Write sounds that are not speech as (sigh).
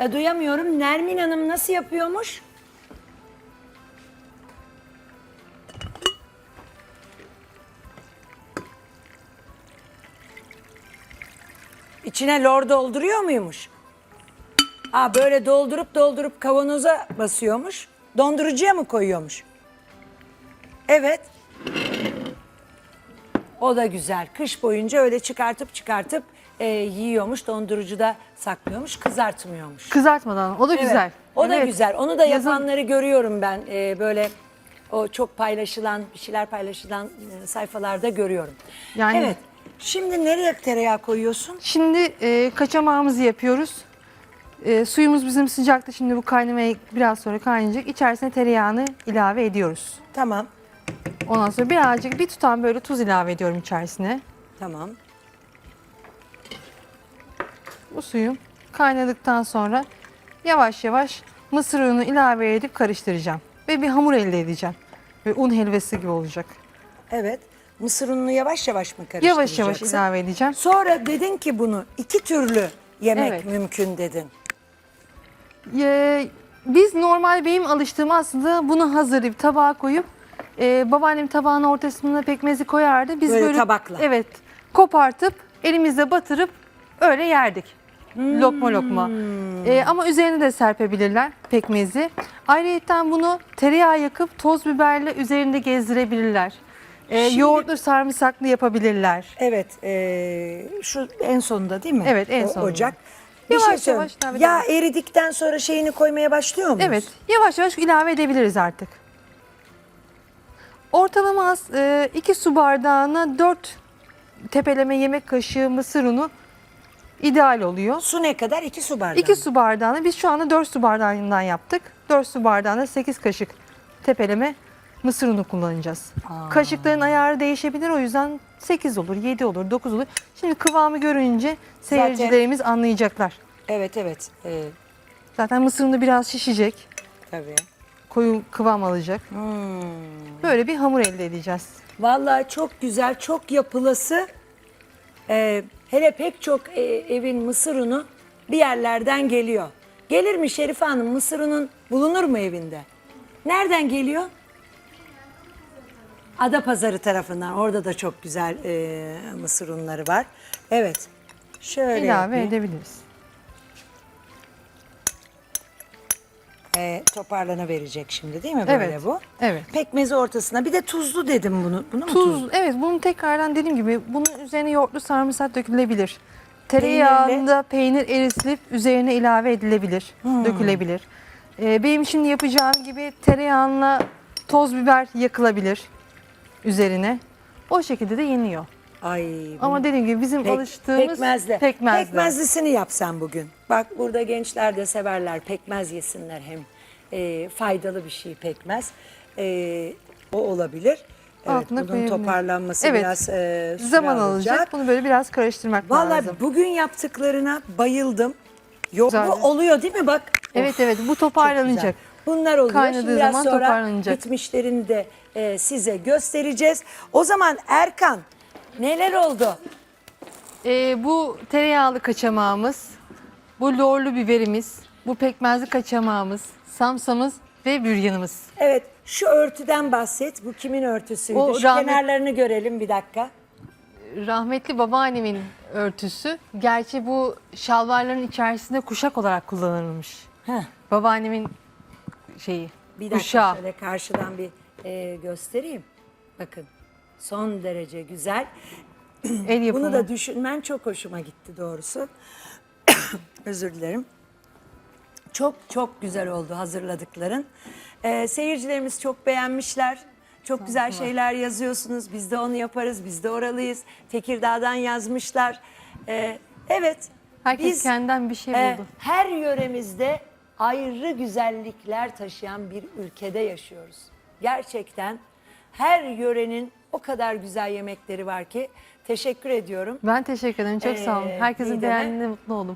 E, duyamıyorum. Nermin Hanım nasıl yapıyormuş? İçine lor dolduruyor muymuş? Aa böyle doldurup doldurup kavanoza basıyormuş. Dondurucuya mı koyuyormuş? Evet. O da güzel. Kış boyunca öyle çıkartıp çıkartıp e, yiyormuş. Dondurucuda saklıyormuş. Kızartmıyormuş. Kızartmadan. O da güzel. O da Evet. güzel. Onu da Yazın- yapanları görüyorum ben. Ee, böyle o çok paylaşılan, bir şeyler paylaşılan e, sayfalarda görüyorum. Yani- Evet. Şimdi nereye tereyağı koyuyorsun? Şimdi e, kaçamağımızı yapıyoruz. E, suyumuz bizim sıcakta. Şimdi bu kaynamaya biraz sonra kaynayacak. İçerisine tereyağını ilave ediyoruz. Tamam. Ondan sonra birazcık bir tutam böyle tuz ilave ediyorum içerisine. Tamam. Bu suyum kaynadıktan sonra yavaş yavaş mısır ununu ilave edip karıştıracağım. Ve bir hamur elde edeceğim. Ve un helvası gibi olacak. Evet. Mısır ununu yavaş yavaş mı karıştıracaksın? Yavaş yavaş ilave edeceğim. Sonra dedin ki bunu iki türlü yemek Evet. mümkün dedin. Ee, biz normal benim alıştığım aslında bunu hazırlayıp tabağa koyup e, babaannem tabağın ortasına pekmezi koyardı. Biz Böyle böyle, tabakla. Evet. Kopartıp elimizde batırıp öyle yerdik. Lokma lokma. Ee, ama üzerine de serpebilirler pekmezi. Ayrıca bunu tereyağı yakıp toz biberle üzerinde gezdirebilirler. Ee, Şimdi- yoğurtlu sarımsaklı yapabilirler. Evet. e, şu en sonunda değil mi? Evet, en O sonunda. Ocak. Bir Yavaş şey söyleyeyim. yavaş tabii, Yağ tabii. eridikten sonra şeyini koymaya başlıyor muyuz? Evet, yavaş yavaş ilave edebiliriz artık. Ortalama az 2 su bardağına 4 tepeleme yemek kaşığı mısır unu ideal oluyor. Su ne kadar? İki su bardağı. 2 su bardağına biz şu anda 4 su bardağından yaptık. 4 su bardağına 8 kaşık tepeleme mısır unu kullanacağız. Kaşıkların ayarı değişebilir o yüzden 8 olur, 7 olur, 9 olur. Şimdi kıvamı görünce seyircilerimiz anlayacaklar. Evet evet. Ee, Zaten mısır unu biraz şişecek, tabii. Koyu kıvam alacak. Hmm. Böyle bir hamur elde edeceğiz. Vallahi çok güzel, çok yapılası. Ee, hele pek çok e, evin mısır unu bir yerlerden geliyor. Gelir mi Şerife Hanım? Mısır unun bulunur mu evinde? Nereden geliyor? Adapazarı tarafından. Orada da çok güzel e, mısır unları var. Evet. Şöyle ilave yapayım. edebiliriz. E, toparlana verecek şimdi değil mi böyle Evet, bu? evet. Pekmezi ortasına. Bir de tuzlu dedim bunu. Bunu mu Tuz, tuzlu? evet bunu tekrardan dediğim gibi bunun üzerine yoğurtlu sarımsak dökülebilir. Tereyağında peynir eritilip üzerine ilave edilebilir, Hmm. dökülebilir. Ee, benim şimdi yapacağım gibi tereyağına toz biber yakılabilir üzerine. O şekilde de yeniyor. Ay Ama dediğim gibi bizim Pek- alıştığımız pekmezle. pekmezle. Pekmezlisini yapsan bugün. Bak burada gençler de severler. Pekmez yesinler hem. e, faydalı bir şey pekmez. E, o olabilir. Evet, Altına bunun toparlanması Evet, biraz e, süre Zaman alacak. Bunu böyle biraz karıştırmak Vallahi lazım. bugün yaptıklarına bayıldım. Yok bu oluyor değil mi bak? Evet Of, evet bu toparlanacak. Bunlar oluyor. Kaynadığı Şimdi biraz zaman sonra toparlanacak. bitmişlerini de e, size göstereceğiz. O zaman Erkan neler oldu? Ee, bu tereyağlı kaçamağımız, bu lorlu biberimiz, bu pekmezli kaçamağımız, samsamız ve büryanımız. Evet şu örtüden bahset. Bu kimin örtüsüydü? O şu rahmet- kenarlarını görelim bir dakika. Rahmetli babaannemin örtüsü. Gerçi bu şalvarların içerisinde kuşak olarak kullanılmış. Heh, Babaannemin şeyi, bir dakika kuşağı. şöyle karşıdan bir e, göstereyim. Bakın son derece güzel. El yapımı. Bunu da düşünmen çok hoşuma gitti doğrusu. (coughs) Özür dilerim. Çok çok güzel oldu hazırladıkların. Ee, seyircilerimiz çok beğenmişler. Çok güzel şeyler yazıyorsunuz. Biz de onu yaparız. Biz de oralıyız. Tekirdağ'dan yazmışlar. Ee, evet. Herkes kendinden bir şey e, buldu. her yöremizde ayrı güzellikler taşıyan bir ülkede yaşıyoruz. Gerçekten her yörenin o kadar güzel yemekleri var ki teşekkür ediyorum. Ben teşekkür ederim. Çok sağ olun. Ee, Herkesin Didem'e- beğendiğine mutlu oldum.